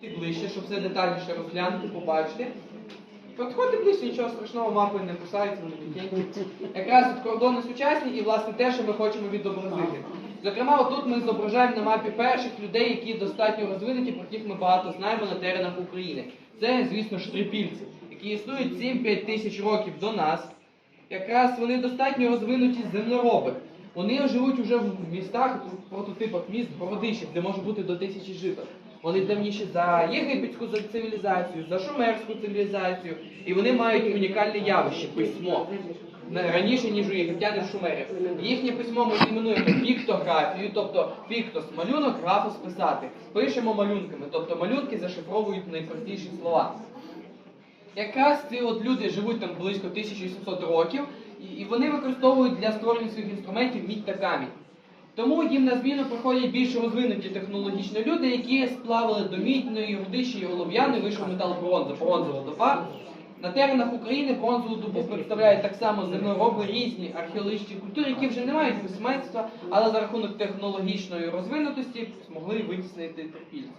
Підійти ближче, щоб все детальніше розглянути, побачити. Підходьте ближче, нічого страшного, мапи не кусаються, вони м'якенькі. Якраз от кордони сучасні і власне те, що ми хочемо відобразити. Зокрема, отут ми зображаємо на мапі перших людей, які достатньо розвинуті, про яких ми багато знаємо на теренах України. Це, звісно ж, трипільці, які існують 7-5 тисяч років до нас. Якраз вони достатньо розвинуті землероби. Вони живуть уже в містах, прототипах міст, городищах, де може бути до тисячі жителів. Вони давніші за єгипетську цивілізацію, за шумерську цивілізацію, і вони мають унікальне явище письмо. Раніше, ніж у єгиптян і шумерів. Їхнє письмо ми іменуємо піктографією, тобто піктос малюнок, графос писати. Пишемо малюнками, тобто малюнки зашифровують найпростіші слова. Якраз ці от люди живуть там близько 1700 років, і вони використовують для створення своїх інструментів мідь та камінь. Тому їм на зміну приходять більш розвинуті технологічно люди, які сплавили до мідної, рудищі і олов'яни, вийшов метал бронза, бронзова доба. На теренах України бронзову добу представляють так само землероби різні археологічні культури, які вже не мають письменства, але за рахунок технологічної розвинутості змогли витіснити терпільців.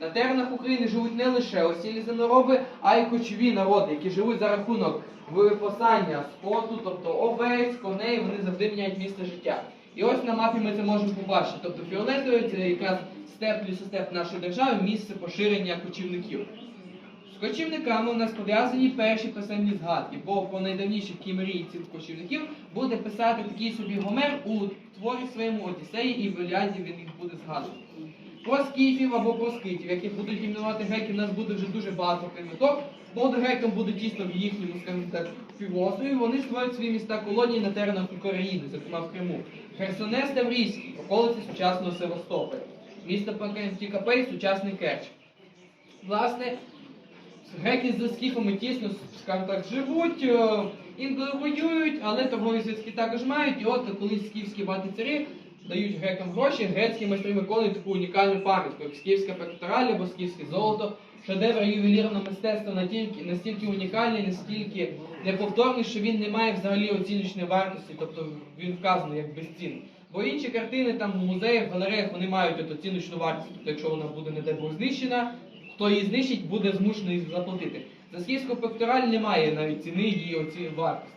На теренах України живуть не лише осілі землероби, а й кочові народи, які живуть за рахунок випасання скоту, тобто овець, коней, вони завжди міняють місце життя. І ось на мапі ми це можемо побачити. Тобто фіолетовий це якраз степ, лісостеп нашої держави, місце поширення кочівників. З кочівниками у нас пов'язані перші писемні згадки, бо по найдавніших кімерійців кочівників буде писати такий собі Гомер у творі своєму Одіссеї і в Іліаді він їх буде згадувати. Про скіфів або про скитів, яких будуть іменувати греки, у нас буде вже дуже багато приміток, бо грекам буде тісно в їхньому, скажімо так, півострові, вони створюють свої міста колонії на теренах України, зокрема в Криму. Херсонес Таврійський, околиці сучасного Севастополя, місто Панкратікапей, сучасний Керч. Власне, Греки з скіфами тісно, скажімо так, живуть, е, інколи воюють, але торгові зв'язки також мають. І от колись скіфські багатицарі дають грекам гроші, грецькі майстри виконують таку унікальну пам'ятку, як скіфська пектораль або скіфське золото. Шедевр ювелірного мистецтва настільки, настільки унікальний, настільки неповторний, що він не має взагалі оціночної вартості, тобто він вказаний як безцінний. Бо інші картини там в музеях, галереях вони мають от оціночну вартість. Тобто, якщо вона буде, не Бог, знищена, хто її знищить, буде змушений заплатити. За скіфську пектораль немає навіть ціни її оці вартості.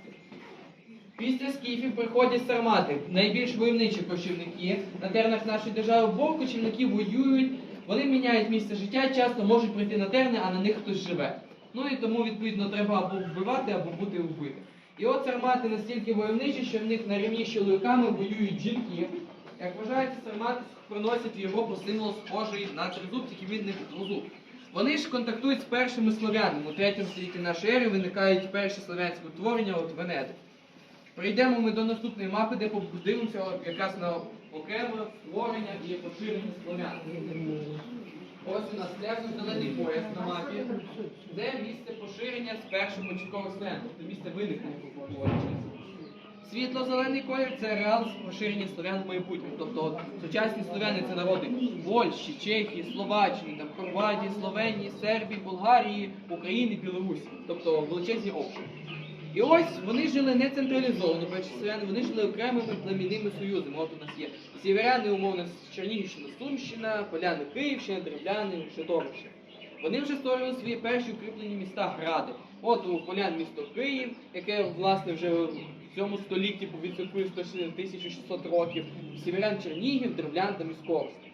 Після скіфів приходять сармати, найбільш войовничі кочівники на теренах нашої держави, бо кочівники воюють, вони міняють місце життя, часто можуть прийти на терни, а на них хтось живе. Ну і тому, відповідно, треба або вбивати, або бути вбитим. І от сармати настільки войовничі, що в них на рівні з чоловіками воюють жінки. Як вважається, сармати приносять в Європу символ схожий на тризуб, тільки він не тризуб. Вони ж контактують з першими слов'янами. У 3 столітті нашої ери виникають перші слов'янські утворення от Венеди. Прийдемо ми до наступної мапи, де подивимося якраз на окреме створення і поширення слов'ян. Ось у нас пляжний зелений пояс на мапі, де місце поширення з перших початкових слов'ян, тобто місце виникнення поговорення. Світло-зелений колір це реал поширення слов'ян в майбутньому. Тобто сучасні слов'яни це народи Польщі, Чехії, Словаччини, Хорватії, Словенії, Сербії, Болгарії, України, Білорусі. Тобто величезні обшири. І ось вони жили не централізовано, селяни, вони жили окремими племінними союзами. От у нас є сіверяни, умовно, Чернігівщина, Сумщина, поляни Київщина, Древляни, Житомирщина. Вони вже створили свої перші укріплені міста гради. От у полян місто Київ, яке власне вже в цьому столітті відсвяткує 1600 років, сіверян Чернігів, Древлян та Місковський.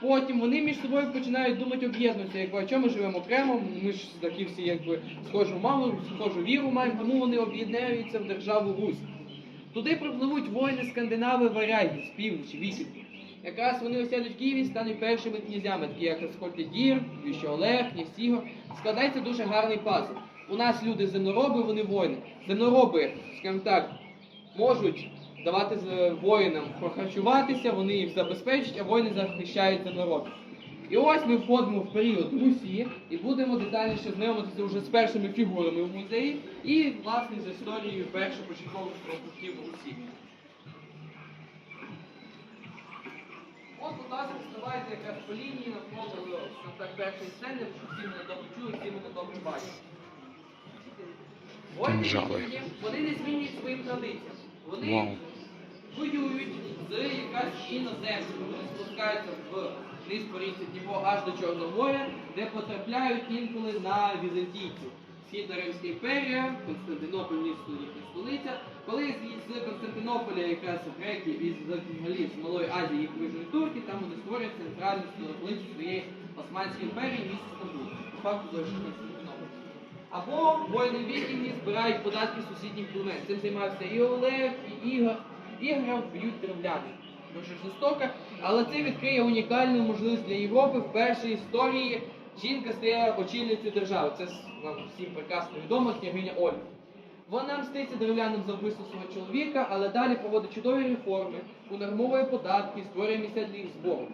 Потім вони між собою починають думати об'єднуватися, якби а чому ми живемо окремо, ми ж такі всі якби схожу маму, схожу віру маємо, тому вони об'єднаються в державу Русь. Туди припливуть воїни скандинави варяги з півночі, вісідні. Якраз вони осядуть в Києві стануть першими князями, такі як Скольтидір, Віщо Олег, князь Складається дуже гарний пазл. У нас люди землероби, вони воїни. Землероби, скажімо так, можуть давати воїнам прохарчуватися, вони їх забезпечать, а воїни захищають землеробів. І ось ми входимо в період Русі і будемо детальніше знайомитися вже з першими фігурами в музеї і, власне, з історією першопочаткових структурів Русі. От, будь ласка, вставайте якраз по лінії навколо першої сцени, щоб всі мене добре чули, всі мене добре бачать. Воїни, вони не змінюють своїм традиціям. Вони Вау. воюють з якась іноземцями. Вони спускаються в низ по річці Дніпро аж до Чорного моря, де потрапляють інколи на візантійців. Східна Римська імперія, Константинополь місто їхня столиця. Коли з, Константинополя якраз греки і взагалі з Малої Азії їх вижили турки, там вони створюють центральну столицю своєї Османської імперії, місто Стамбул. По факту залишив Константинополь. Або воїни вікінги збирають податки з сусідніх племен. Цим займався і Олег, і Ігор. Ігоря вб'ють древляни. Дуже жорстоко, але це відкриє унікальну можливість для Європи. В історії жінка стає очільницею держави. Це нам всім прекрасно відомо, княгиня Ольга. Вона мститься древлянам за вбивство свого чоловіка, але далі проводить чудові реформи, унормовує податки, створює місця для їх збору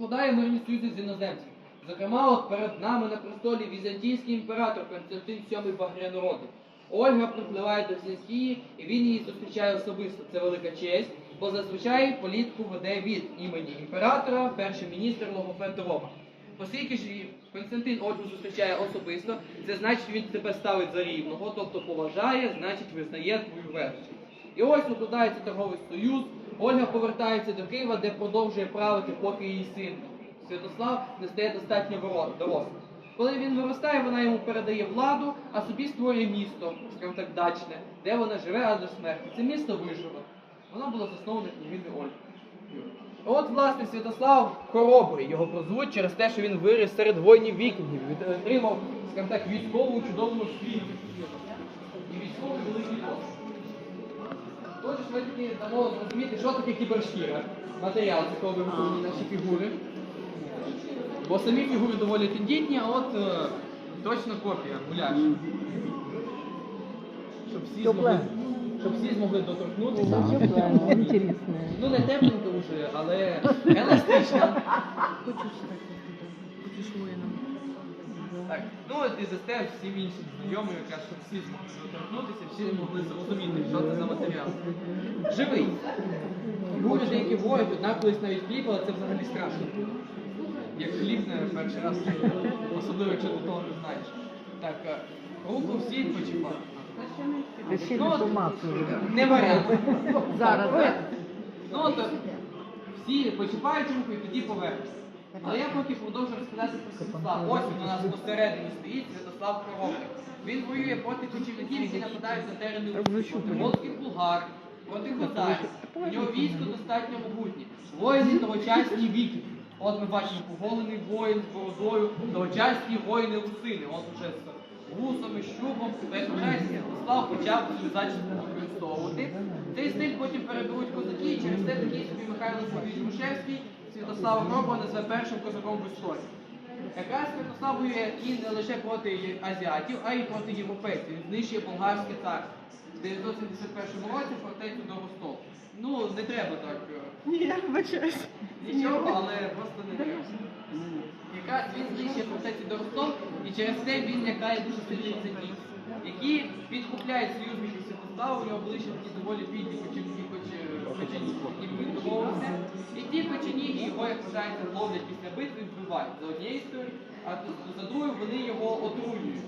укладає мирні союзи з іноземцями. Зокрема, от перед нами на престолі візантійський імператор Константин VII Багрянородний. Ольга припливає до Візантії, і він її зустрічає особисто. Це велика честь, бо зазвичай політику веде від імені імператора, перший міністр Логофет Рома. Оскільки ж Константин Ольгу зустрічає особисто, це значить він тебе ставить за рівного, тобто поважає, значить визнає твою версію. І ось укладається торговий союз. Ольга повертається до Києва, де продовжує правити, поки її син Святослав не стає достатньо дорослим. Коли він виростає, вона йому передає владу, а собі створює місто, скажімо так, дачне, де вона живе аж до смерті. Це місто вижило. Воно було засноване княгиною Ольги. От, власне, Святослав хоробрий, його прозвуть через те, що він виріс серед воїнів вікінгів, отримав, скажімо так, військову чудову освіту. І військовий великий досвід. Отже, ми таки дамо зрозуміти, що таке кібершкіра. Матеріал, з якого виготовлені наші фігури. Бо самі фігури доволі тендітні, а от е, точно копія, гуляш. Щоб всі змогли, щоб всі змогли доторкнутися. Ну не тепленька вже, але еластична. Хочешь стать Хочешь воином? Так, ну от і застав всім іншим знайомим, якраз щоб всі змогли доторкнутися, всі могли зрозуміти, що це за матеріал. Живий. Фігури деякі говорять, однак колись навіть хліб, але це взагалі страшно. Як хліб не перший раз, особливо якщо до того не знаєш. Так, е, руку всі почіпали. Ну, от. Не варіант. Зараз? Ну от е, всі почіпають руку і тоді повернуться. Але я поки продовжу розказати про Святослава. Ось він у нас посередині стоїть Святослав Коробник. Він воює проти кочівників, які нападають на терени поняла. булгар, проти хозарів. У нього військо достатньо могутнє. Воїни тогочасні віки. От ми бачимо поголений воїн з бородою, тогочасні воїни русини. От уже з вусами, щубом, вважається, Святослав почав цю зачіску використовувати. Цей стиль потім переберуть козаки, і через це такий собі Михайло Сергійович Грушевський Святослава Гроба назве першим козаком в історії. Якраз Святослав воює і не лише проти азіатів, а й проти європейців. Він знищує болгарське царство. В 971 році фортецю до Ростов. Ну, не треба так. е, Ні, я вибачаюсь. Нічого, але просто не треба. Якраз він знищує фортецю до Ростов, і через це він лякає дуже сильних візантійців, які підкупляють союзників Святослава, у нього були ще такі доволі бідні е, печені. І ті печені його, як вважається, ловлять після битви вбивають за однією історією, а за другою вони його отруюють,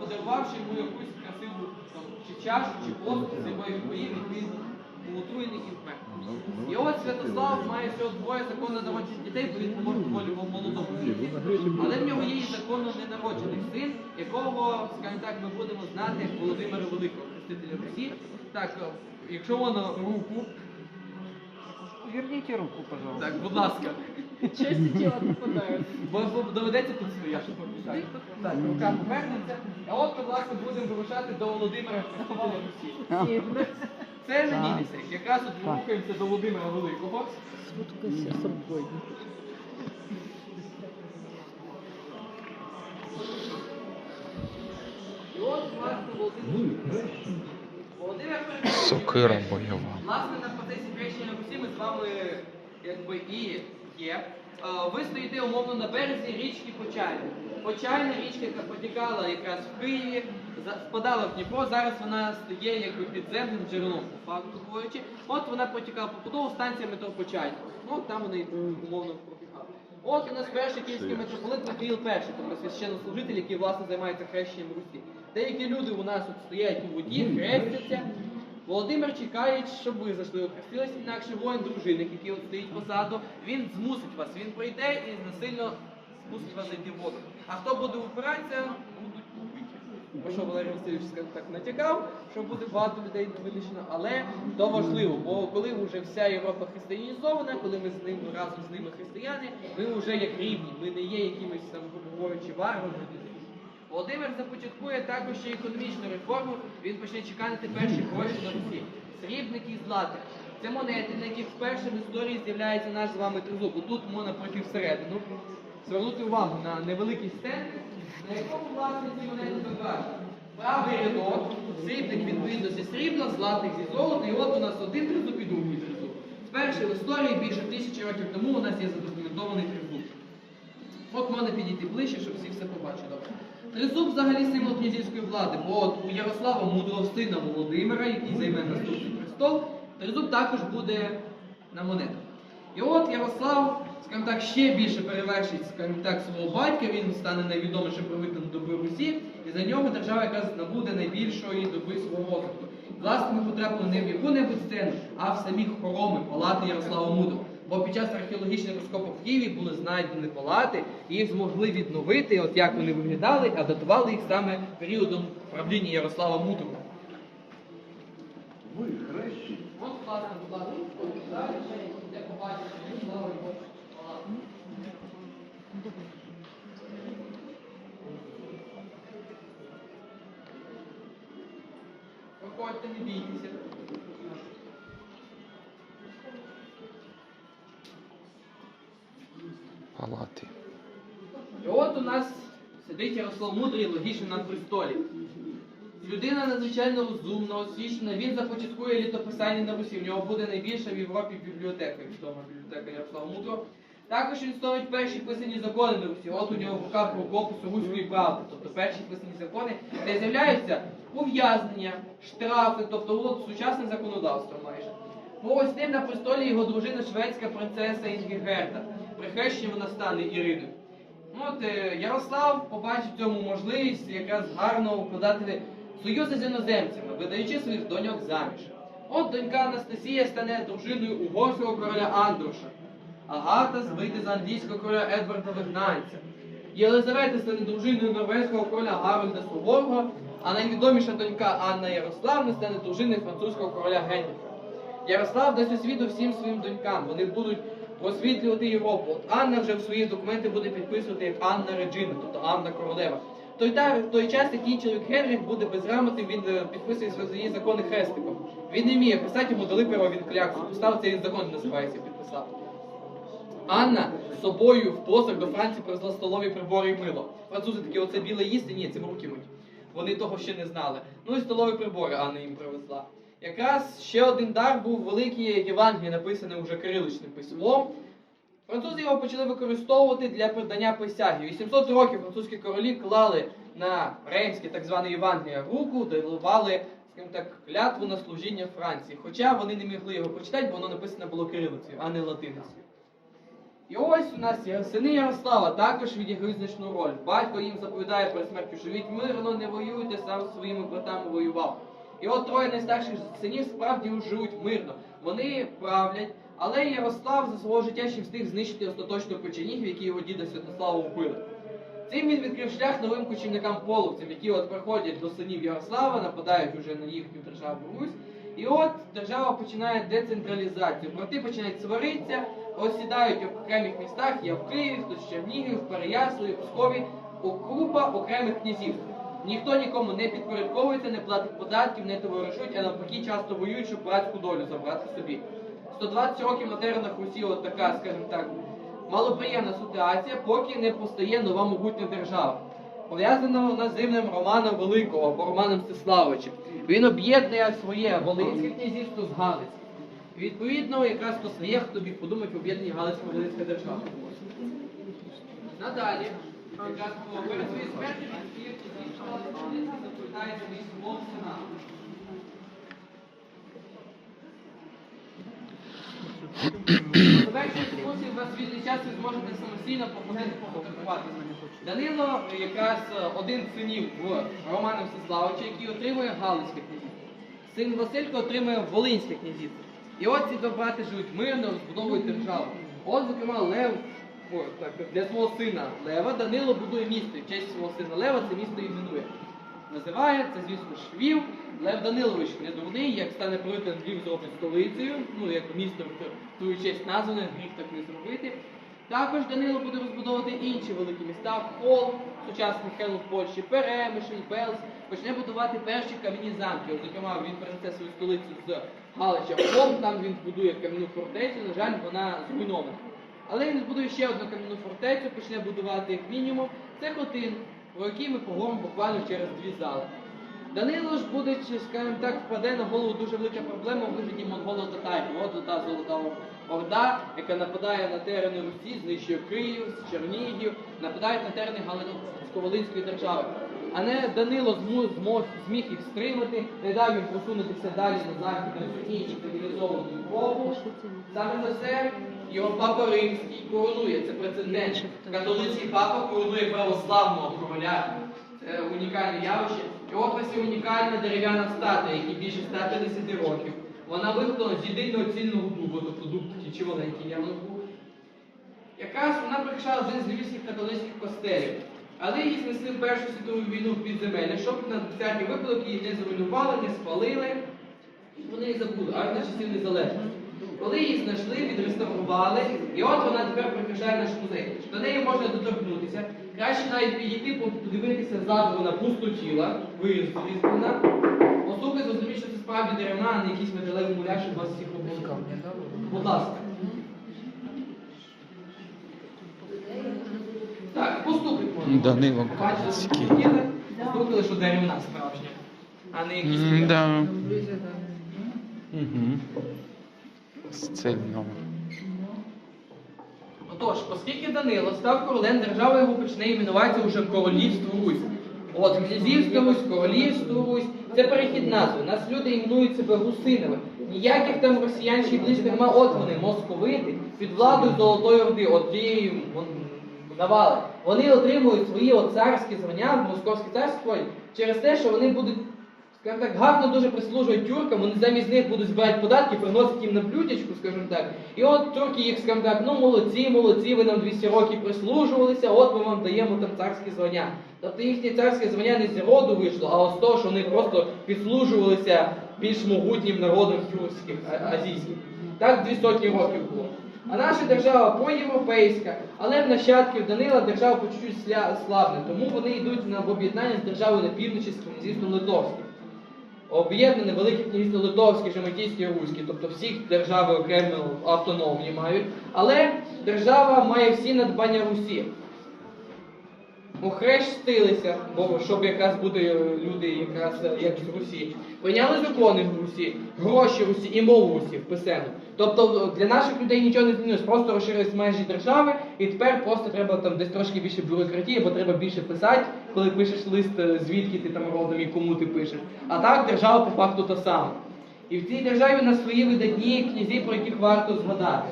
подарувавши йому якусь красиву чи чашу, чи посуд, з якої поїв, він був отруєний і вмер. І от Святослав має всього двоє законно народжених дітей, бо він помер доволі в молодому. Але в нього є і законно ненароджений син, якого, скажімо так, ми будемо знати як Володимира Великого, хрестителя Русі. Так, якщо воно Верните руку, пожалуйста. так, будь ласка. Части тела попадают. Бо бо доведеться тут своя, щоб так, так, рука повернеться. А от, будь ласка, будемо вирушати до Володимира Хрестителя Русі. Це не Німеця. Якраз от ми рухаємося до Володимира Великого. Сутка с рукой. І власне, Володимир. Володимир Сокира бойова. Власне, на процесі хрещення Вами якби і є. Е, Ви стоїте умовно на березі річки Почайна. Почайна річка, яка протікала якраз в Києві, впадала в Дніпро. Зараз вона стає якби підземним джерелом, по факту говорячи. От вона протікала по Подолу, станція метро Почайна. Ну там вони умовно протікали. От у нас перший київський митрополит Михаїл І, тобто священнослужитель, який власне займається хрещенням Русі. Деякі люди у нас от стоять у воді, хрестяться. Володимир чекає, щоб ви зайшли охрестилися, інакше воїн-дружинник, який от стоїть позаду, він змусить вас, він прийде і насильно змусить вас зайти в воду. А хто буде упиратися, будуть убиті. Про що Валерій Васильович так натякав, що буде багато людей вилічено, але то важливо, бо коли вже вся Європа християнізована, коли ми з ним разом з ними християни, ми вже як рівні, ми не є якимись там, говорячи, варварами. Володимир започаткує також ще економічну реформу. Він почне чеканити перші гроші на Русі. Срібник і златих. Це монети, на яких вперше в історії з'являється наш з вами тризуб. Тут можна пройти всередину. Звернути увагу на невеликий стенд, на якому власне ці монети покажуть. Правий рядок, срібник відповідно зі срібла, златих зі золота, і от у нас один тризуб і другий тризуб. Вперше в історії більше тисячі років тому у нас є задокументований тризуб. От можна підійти ближче, щоб всі все побачили. Тризуб взагалі символ князівської влади, бо от у Ярослава мудрого сина Володимира, який займе наступний престол, тризуб також буде на монетах. І от Ярослав, скажімо так, ще більше перевершить, скажімо так, свого батька, він стане найвідомішим правителем доби Русі, і за нього держава якраз набуде найбільшої доби свого розвитку. Власне, ми потрапили не в яку-небудь сцену, а в самі хороми палати Ярослава Мудрого. Бо під час археологічних розкопок в Києві були знайдені палати, і їх змогли відновити, от як вони виглядали, а датували їх саме періодом правління Ярослава Мудрого. Ви хрещі. От, власне, будь ласка, далі, де побачите. Проходьте, не бійтеся. Сидить Ярослав Мудрий логічно на престолі. Людина надзвичайно розумна, освічена, він започаткує літописання на Русі. В нього буде найбільша в Європі бібліотека, відома бібліотека Ярослава Мудрого. Також він ставить перші писані закони на Русі. От у нього в руках рукопису руської правди, тобто перші писані закони, де з'являються ув'язнення, штрафи, тобто от сучасне законодавство майже. Ось ним на престолі його дружина шведська принцеса Інгігерта. Прихрещення вона стане Іриною. Ну, От е, Ярослав побачив цьому можливість якраз гарно укладати союзи з іноземцями, видаючи своїх доньок заміж. От донька Анастасія стане дружиною угорського короля Андруша. Агата вийде за англійського короля Едварда Вигнанця. Єлизавета стане дружиною норвезького короля Гарольда Суворого, а найвідоміша донька Анна Ярославна стане дружиною французького короля Генріха. Ярослав дасть освіту всім своїм донькам. Вони будуть освітлювати Європу. От Анна вже в свої документи буде підписувати як Анна Реджина, тобто Анна Королева. Той, та, в той час, який чоловік Генріх буде безграмотним, він е, підписує свої закони хрестиком. Він не вміє писати, йому дали перо, він кляксу. Поставив цей закон називається, підписав. Анна з собою в посаг до Франції привезла столові прибори і мило. Французи такі, оце біле їсти, ні, цим руки мить. Вони того ще не знали. Ну і столові прибори Анна їм привезла. Якраз ще один дар був великий Євангелій, написаний уже кириличним письмом. Французи його почали використовувати для придання присяги. 800 років французькі королі клали на римське так зване Євангелія руку, давали, скажімо так, клятву на служіння Франції. Хоча вони не могли його прочитати, бо воно написано було кирилицею, а не латиницею. І ось у нас сини Ярослава також відіграють значну роль. Батько їм заповідає перед смертю, від мирно не воюйте, сам своїми братами воював. І от троє найстарших синів справді живуть мирно. Вони правлять, але Ярослав за свого життя ще встиг знищити остаточно печенігів, які його діда Святослава вбили. Цим він відкрив шлях новим кочівникам половцям, які от приходять до синів Ярослава, нападають уже на їхню державу Русь. І от держава починає децентралізацію. Брати починають сваритися, осідають в окремих містах, я в Києві, хтось в Чернігів, в Переяславі, в Пскові, група окремих князів. Ніхто нікому не підпорядковується, не платить податків, не товаришують, а навпаки часто воюють, щоб братську долю забрати собі. 120 років на теренах Русі, от така, скажімо так, малоприємна ситуація, поки не постає нова могутня держава. Пов'язана вона з зимним Романом Великого або Романом Стиславичем. Він об'єднує своє Волинське князівство з Галицьким. Відповідно, якраз постає, хто біг подумати, в об'єднанні Галицько-Волинська держава. Надалі, якраз по перед своєю смертю, Київ заповідає своїм словом Сенату. Завершуючи дискусію, у вас час ви зможете самостійно походити пофотографувати. Данило якраз е, один з синів в Романа Всеславича, який отримує Галицьке князівство. син Василько отримує Волинське князівство. І от ці два брати живуть мирно, розбудовують державу. От, зокрема, Лев, для свого сина Лева Данило будує місто. І в честь свого сина Лева це місто іменує. Називає це, звісно ж, Львів. Лев Данилович не дурний, як стане правителем Львів зробить столицею, ну як місто в твою честь назване, гріх так не зробити. Також Данило буде розбудовувати інші великі міста, Хол, сучасний Хел в Польщі, Перемишль, Белс, почне будувати перші кам'яні замки. Зокрема, він перенесе свою столицю з Галича в Хол, там він збудує кам'яну фортецю, на жаль, вона зруйнована. Але він збудує ще одну кам'яну фортецю, почне будувати як мінімум. Це Хотин, про який ми поговоримо буквально через дві зали. Данило ж буде, скажімо так, впаде на голову дуже велика проблема у вигляді монголо-татарів. От та золота орда, яка нападає на терени Русі, знищує Київ, Чернігів, нападають на терени Галицько-Волинської держави. А не Данило зміг їх стримати, не дав їм просунутися далі на захід на всю цивілізовану Європу. Саме за це його папа римський коронує. Це прецедент. Католицький папа коронує православного короля. Це унікальне явище. І от ось унікальна дерев'яна статуя, якій більше 150 років. Вона виготовлена з єдиного цільного дубу, тобто дуб такий чималенький явно. Якраз вона прикрашала один з львівських католицьких костелів. Але її знесли в Першу світову війну в підземелля, щоб на всякий випадок її не зруйнували, не спалили. І вони її забули, аж на часів незалежності. Коли її знайшли, відреставрували, і от вона тепер прикрашає наш музей. До неї можна доторкнутися. Краще навіть підійти, подивитися ззаду, вона пустотіла, вирізблена. Послухай, зрозуміть, що це справді деревна, а не якийсь металевий муляж, щоб вас всіх обов'язково. Будь ласка. Так, постукать можна. Данило постукали, постукали, що деревна справжня, а не якісь. Да. Угу. З. Отож, оскільки Данило став королем, держава його почне іменуватися уже Королівство Русь. От князівська Русь, Королівство Русь. Це перехід назви. Нас люди іменують себе русинами. Ніяких там росіян чи близько нема. От вони, московити, під владою Золотої Орди, от тієї навали. Вони отримують свої царські звання в Московське царство через те, що вони будуть скажімо так, гарно дуже прислужують тюркам, вони замість них будуть збирати податки, приносять їм на блюдечку, скажімо так. І от турки їх, скажімо так, ну молодці, молодці, ви нам 200 років прислужувалися, от ми вам даємо там царські звання. Тобто їхнє царське звання не з роду вийшло, а з того, що вони просто підслужувалися більш могутнім народом тюркських, азійських. Так дві сотні років було. А наша держава поєвропейська, але в нащадків Данила держава по чуть-чуть слабне, тому вони йдуть на об'єднання з державою на півночі з князівством Литовським. Об'єднане Велике князівство Литовське, Жематійське, Руське, тобто всі держави окремо автономні мають, але держава має всі надбання Русі. Охрестилися, бо щоб якраз бути е, люди якраз е, як з Русі. Прийняли закони в Русі, гроші Русі і мову Русі вписану. Тобто для наших людей нічого не змінилось, просто розширились межі держави, і тепер просто треба там десь трошки більше бюрократії, бо треба більше писати, коли пишеш лист, е, звідки ти там родом і кому ти пишеш. А так держава по факту та сама. І в цій державі на свої видатні князі, про яких варто згадати.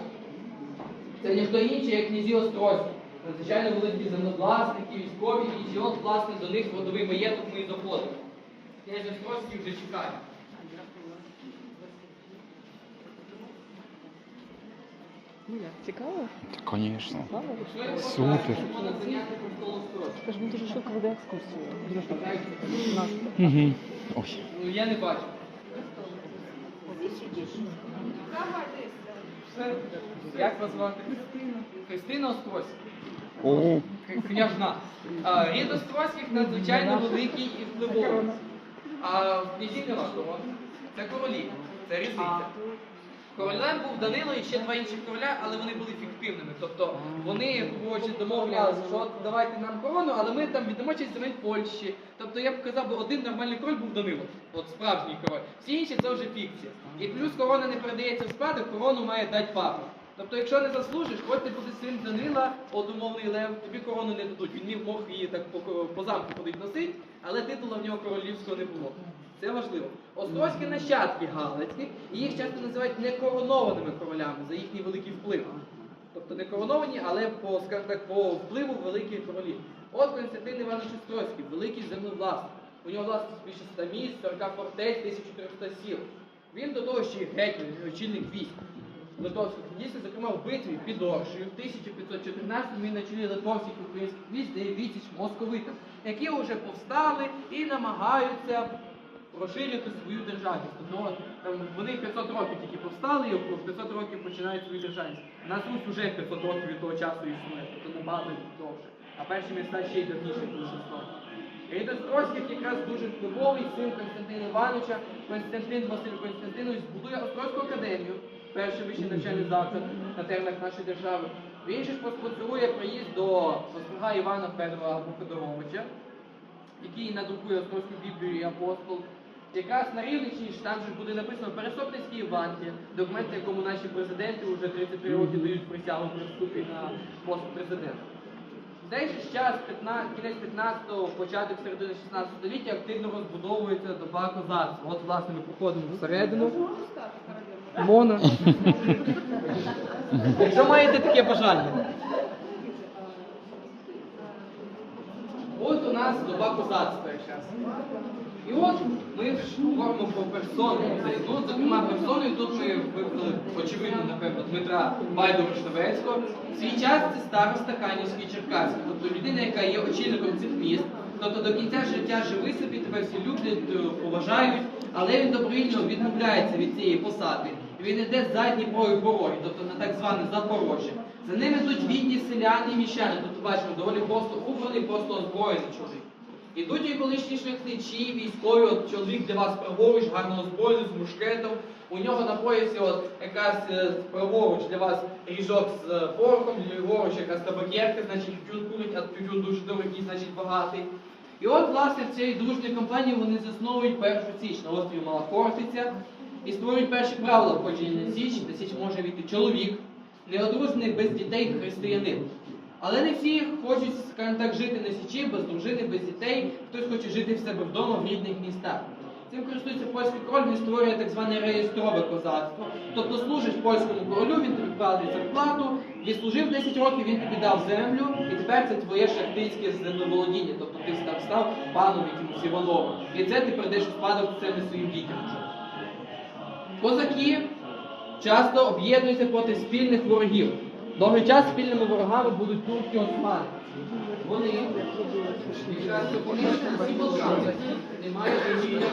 Це ніхто інший, як князі Острозькі. Надзвичайно великі землевласники, військові, і от, власне, до них родовий маєток ми і доходимо. Князь Острозький вже чекає. Ну як, цікаво? Звісно. Я Супер. Острозьку? Скажи, ми дуже швидко веде екскурсію. Угу. Ой. Ну, я не бачу. Як вас звати? Христина. Христина Острозька. Княжна. Рід Острозьких надзвичайно великий і впливовий. А в князі нема того. Це королі. Це різниця. Королем був Данило і ще два інших короля, але вони були фіктивними. Тобто вони коротше, домовлялися, що от давайте нам корону, але ми там віддамо часть земель Польщі. Тобто я б казав, би один нормальний король був Данило, от справжній король. Всі інші це вже фікція. І плюс корона не передається в спадок, корону має дати папа. Тобто, якщо не заслужиш, хоч ти буде син Данила, от умовний лев, тобі корону не дадуть. Він міг мог її так по, по замку ходить носить, але титула в нього королівського не було. Це важливо. Острозькі нащадки Галицьких, і їх часто називають некоронованими королями за їхній великий вплив. Тобто не короновані, але по, скажімо так, по впливу великі королі. От Константин Іванович Острозький, великий землевласник. У нього власне більше 100 міст, 40 фортець, 1400 сіл. Він до того ще й гетьман, очільник військ. Литовських дійсно, зокрема в битві під Оршею в 1514 він на чолі литовських українських військ дає відсіч московитам, які вже повстали і намагаються розширити свою державність. Тобто там вони 500 років тільки повстали, і в 500 років починають свою державність. У нас Русь вже 500 років від того часу існує, тобто набагато довше. А перші міста ще й давніше дуже існують. Рід Острозьких якраз дуже впливовий син Константина Івановича, Константин Василь Константинович збудує Острозьку академію, перший вищий навчальний заклад на теренах нашої держави. Він же ж поспонсорує проїзд до Острога Івана Федора або який надрукує Острозьку Біблію і апостол. Якраз на Рівничі ж там же буде написано Пересопницький Євангеліє, документ, якому наші президенти вже 33 роки дають присягу при вступі на пост президента. В цей же час, 15, кінець 15-го, початок середини 16 століття, активно розбудовується доба козацтва. От, власне, ми проходимо всередину. Мона. Якщо маєте таке бажання. От у нас доба козацтва якраз. І от ми говоримо про персони. Ну, зокрема, персоною тут ми вибрали, очевидно, напевно, Дмитра Байдова-Штовецького. В свій час це староста Канівський Черкаський, тобто людина, яка є очільником цих міст. Тобто до кінця життя живий собі, тебе всі люблять, е, поважають, але він добровільно відмовляється від цієї посади. Він йде задній прої пороги, тобто на так зване Запорожжя. За ним йдуть бідні селяни і міщани. Тобто бачимо, доволі просто убраний, просто озброєний чоловік. Ідуть і колишні шляхтичі, військові, от чоловік для вас праворуч, гарно озброєний, з мушкетом. У нього на поясі от якраз е, праворуч для вас ріжок з е, порохом, ліворуч якась табакерка, значить тютюн курить, а тютюн дуже дорогий, значить багатий. І от, власне, в цій дружній компанії вони засновують першу січ на острові Мала І створюють перші правила на січ. На січ може війти чоловік, неодружений без дітей християнин. Але не всі хочуть, скажімо так, жити на січі, без дружини, без дітей. Хтось хоче жити в себе вдома в рідних містах. Цим користується польський король, він створює так зване реєстрове козацтво. Тобто служиш польському королю, він тобі платить зарплату, відслужив 10 років, він тобі дав землю, і тепер це твоє шахтинське землеволодіння. Тобто ти став паном якимось Івановим. І це ти передаєш у спадок це не своїм дітям. Козаки часто об'єднуються проти спільних ворогів. Довгий час спільними ворогами будуть турки османи. Вони не мають ніякого.